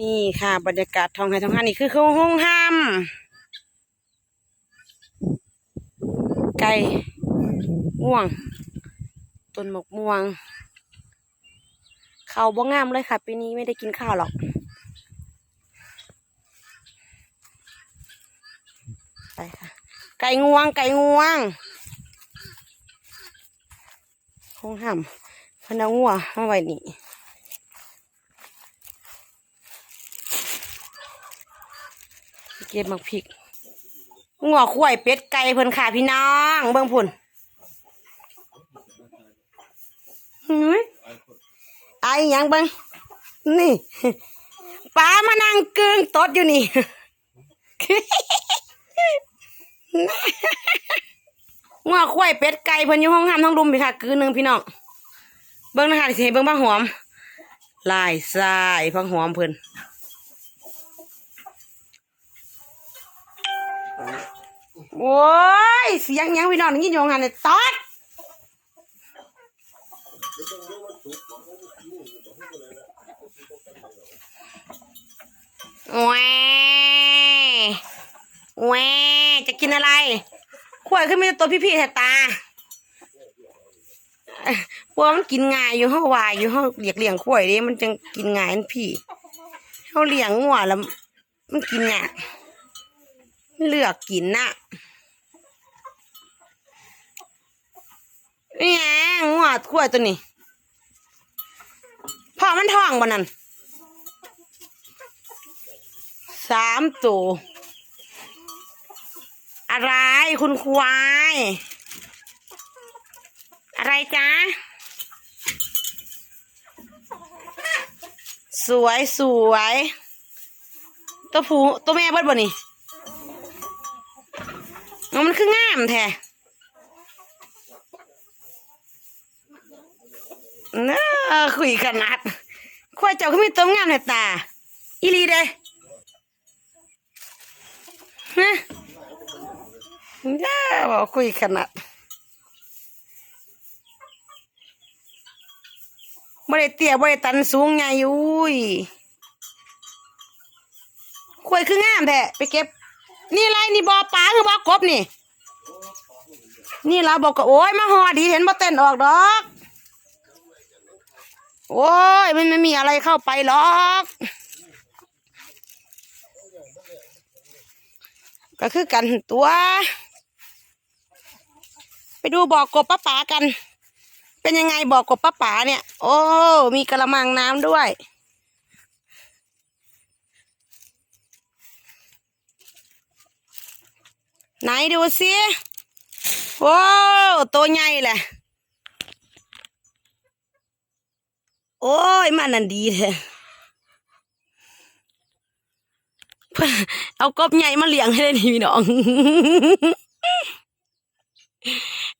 นี่ค่ะ บรรยากาศทองไห้ทองห้านี่คือคือห้องห้ามไก่ม่วงต้นหมกม่วงข้าวบ่งามเลยค่ะปีนี้ไม่ได้กินข้าวหรอก ไปค่ะ ไก่งวง ไก่งวงห้องห้ามพนเอางัวมาไว้นี่ ก็บมักพริกงัวควยเป็ดไก่เพิ่นค่ะพี่น้องเบิ่งพุ่นหืยไอ้ยังเบิ่งนี่ป้ามานั่งกึ่งตดอยู่นี่งัวควยเป็ดไก่เพิ่นอยู่ห้องห้ามทั้งรุมพี่ค่ะคืนหนึ่งพี่น้องเบิ่งนะคะสิให้เบิ่งผักหอมลายทรายผักหอมเพิ่น โอ้ยเสียงยังพี่น้องได้ยินอยู่งานเลยตอดแหวแหวจะกินอะไรขวายขึ้นมีต่ตัวพี่ๆแต่ตาพวกมันกินง่ายอยู่ห้าวายอยู่ห้าเลียงเลี้ยงขวายดิมันจังกินง่ายอันพี่เขาเลี้ยงงัวแล้วมันกินง่าย เลือกกินน่ะนี่ไงงัวขวายตัวนี้พ่อมันท้องบ่นั่นสามตัวอะไรคุณควาย อะไรจ๊ะ สวยสวยตัวผู้ตัวแม่เบิดบ่นี่ เอามันคืองามแท้เน้อคุยขนาดควายเจ้าก็มีตัวงามในตา อีลีเด้ฮะย่าบอกคุยขนาดบ่ได้เตี้ยบ่ได้ตันสูงไงอุ้ยควายคืองามแท้ไปเก็บ นี่ไรนี่บ่อปลาคือบ่อกบนี่ นี่เราบอกก็โอ้ยมาหอดีเห็นบ่เต้นออกดอก โอ้ยมันไม่มีอะไรเข้าไปหรอกก็คือกันตัว ไปดูบ่อกบป้าป๋ากัน เป็นยังไงบ่อกบป้าป๋าเนี่ย โอ้ มีกระมังน้ำด้วย ไหนดูสิว้าวตัวใหญ่แหละโอ้ยมันนั่นดีแท้เอากบใหญ่มาเลี้ยงให้ได้นี่พี่น้อง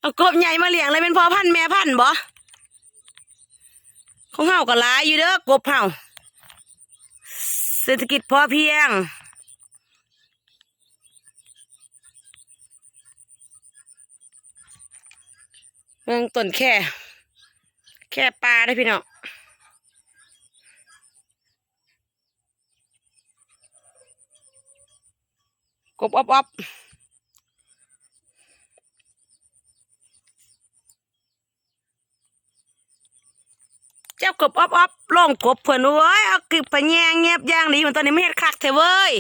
เอากบใหญ่มาเลี้ยงเลยเป็นพ่อพันธุ์แม่พันธุ์บ่ของเฮาก็หลายอยู่เด้อกบเฮาเศรษฐกิจพอเพียง เมืองต้นแค่ แค่ปลาได้พี่น้องกบอบอบเจ้ากบอบอบล่องกบเพื่อนเว้ยเอากึบไปแยงเงียบย่างดีเหมือนตอนนี้ไม่เห็ดคักเถอะเว้ย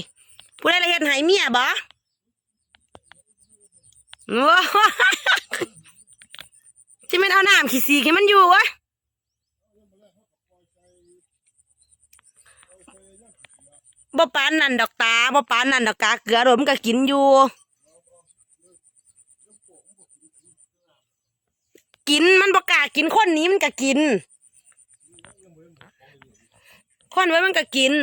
ผู้ใดละเห็ดหายเมียบ่ว้า ที่มันเอาน้ำขี้สีให้มันอยู่วะบ่ปานนั่นดอกตาบ่ปานนั่นดอกกาเกลือโดดมันก็กินอยู่ กินมันประกล้ากินคนนี้มันก็กิน คนไว้มันก็กิน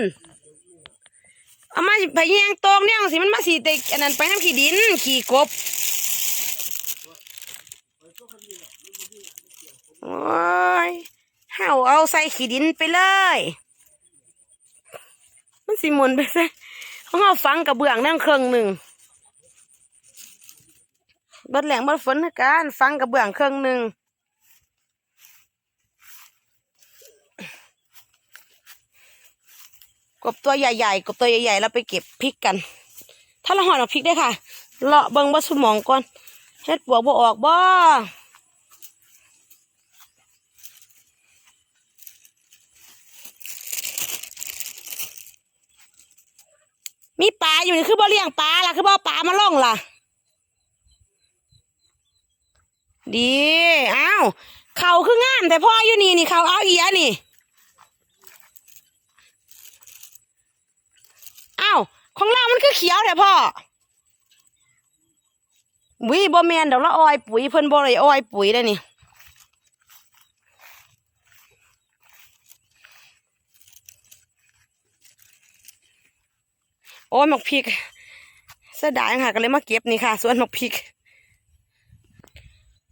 เอามาไปแยงตองเนี่ยสิมันมาสีเตกอันนั้นไปน้ำขี้ดิน ขี้กบ โอ้ยเห่าเอาใส่ขี้ดินไปเลย มันสิมุนไปใส่เขาเอาฟังกับเบื้องนั่งเครื่องหนึ่งบัดแหลงบัดฝนนะการฟังกับเบื้องเครื่องหนึ่งกบตัวใหญ่ๆกบตัวใหญ่ๆแล้วไปเก็บพริกกัน ถ้าเราห่อดอกพริกได้ค่ะเลาะเบิ่งบ่สมองก่อนเฮ็ดปวกบ่ออกบ่ มีปลาอยู่นี่คือบ่เลี้ยงปลาล่ะคือบ่อาปลามาล่องล่ะ ดีอ้าวเขาคืองามแต่พ่ออยู่นี่นี่เขาเอาเอียนี่อ้าวของเรามันคือเขียวแต่พ่อวิบ่แมนเดี๋ยวละออยปุ๋ยเพิ่นบ่เลยออยปุ๋ยได้นี่ โอ้ยหมกพริกเสียดายค่ะก็เลยมาเก็บนี่ค่ะสวนหมกพริก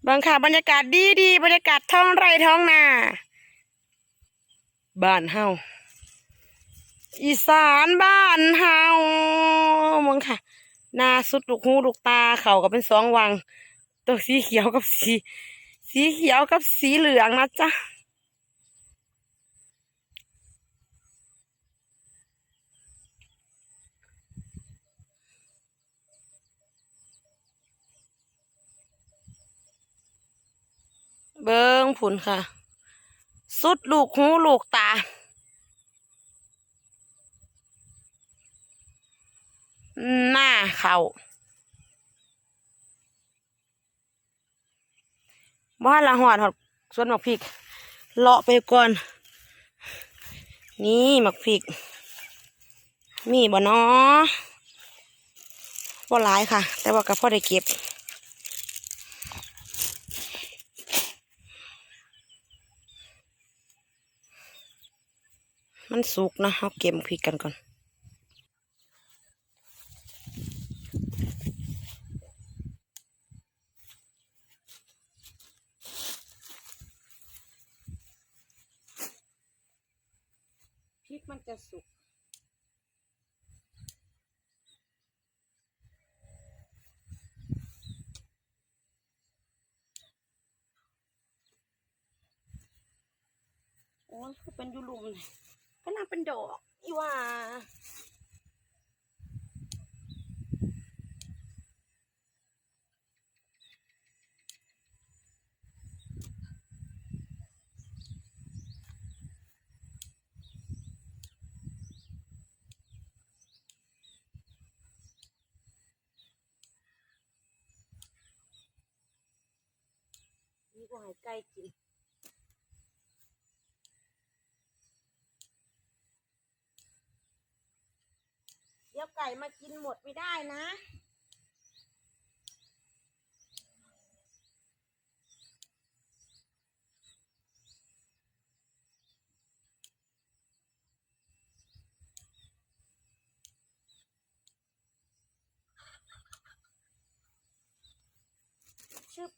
บางค่ะบรรยากาศดีดีบรรยากาศท้องไร่ท้องนาบ้านเฮาอีสานบ้านเฮามึงค่ะหน้าสุดลูกหูลูกตาเขาก็เป็นสองวัง ตัวสีเขียวกับสี สีเขียวกับสีเหลืองนะจ๊ะ บิ้งผุนค่ะ สุดลูกหูลูกตา หน้าเขาบ้านละหอดหอดสวนหมักพริก เลาะไปก่อน นี่หมักพริก มีบ่เนาะบ่หลายค่ะ แต่ว่าก็พอได้เก็บ มันสุกนะเอาเก็บพริกกันก่อนพริกมันจะสุก โอ้ยคือเป็นอยูรุมเลย ก็น่าเป็นดอกอีหว่า นี่ก็ให้ไก่กิน เดี๋ยวไก่ มากินหมดไม่ได้นะ ชึบ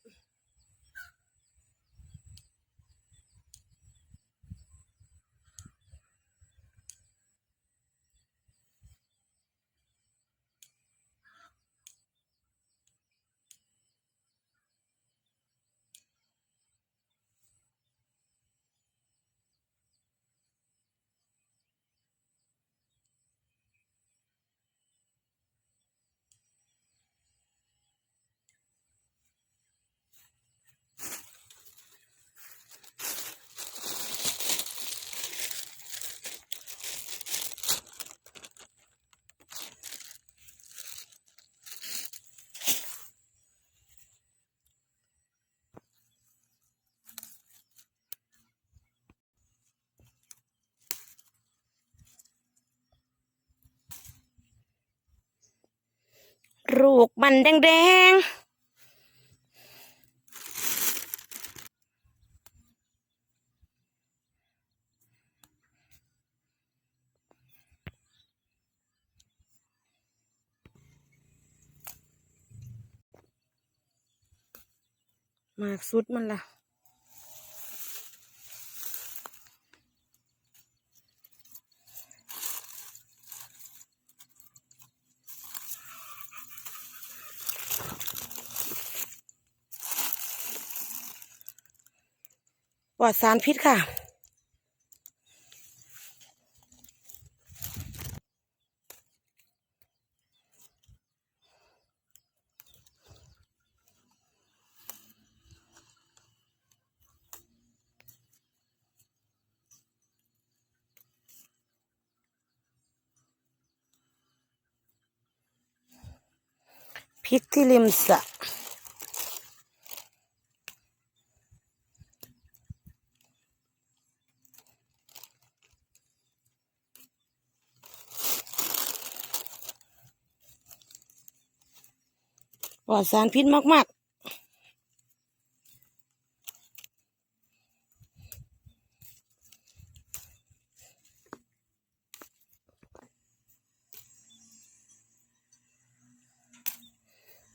ลูกมันแดงๆมากสุดมันล่ะ ปลอดสารพิษค่ะพิกที่ริมสระ ลอดสารพิษมาก ๆ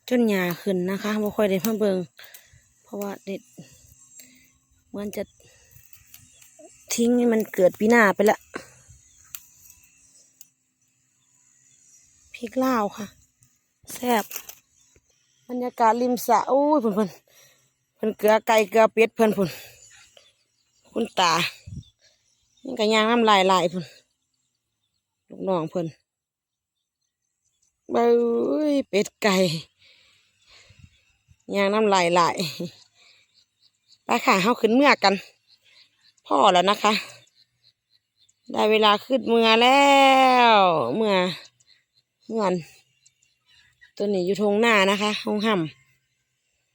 จนหญ้าขึ้นนะคะบ่ค่อยได้มาเบิงเพราะว่าเด็ดเหมือนจะทิ้งให้มันเกิดปีหน้าไปละพริกลาวค่ะ แซ่บ บรรยากาศริมสระโอ้ยเพิ่นเพิ่นเพิ่นเกลือไก่เกลือเป็ดเพิ่นเพิ่นคุณตานี่ก็ย่างน้ำลายลายเพิ่นลูกน้องเพิ่นเบ้ยเป็ดไก่ยางน้ำลายลายไปค่ะเฮาขึ้นเมื่อกัน พ่อแล้วนะคะ ได้เวลาขึ้นเมื่อแล้ว เมื่อเมื่อน ตัวนี้อยู่ทงหน้านะคะห้องห้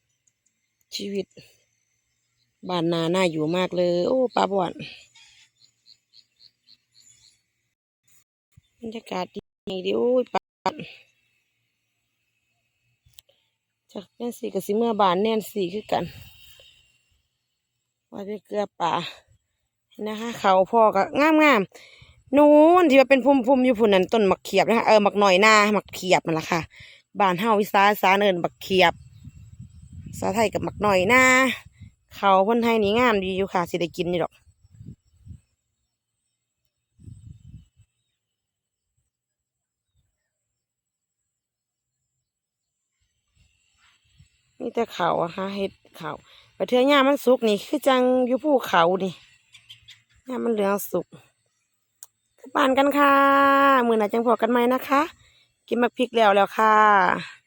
ำชีวิตบ้านนาน่าอยู่มากเลย โอ้ปลาบอนบรรยากาศดีดีโอ้ยปลาบอนจากแน่นสีกับสิเมื่อบานแน่นสีคือกัน ว่าไปเกลือป่าเห็นะคะ เขาพ่อก็งามงามนู้นที่ว่าเป็นพุ่มพุ่มอยู่พุ่นนั้นต้นมักเขียบนะคะเออมักหน่อยหน้ามักเขียบนั่นละค่ะ บ้านเฮาวิสาสาเนินมักเขียบภาไทยกับมักหน่อยน้าเขาพ่นไทยนี่งามดีอยู่ค่ะสิได้กินอยู่ดอกมีแต่เขาอะค่ะเห็ดเขาไปเทื่อย่ามันสุกนี่คือจังอยู่ภูเขานี่ย่ามันเหลืองสุกบ้านกันค่ะ มือหนาจังพอกันไหมนะคะ กินมักพริกแล้วแล้วค่ะ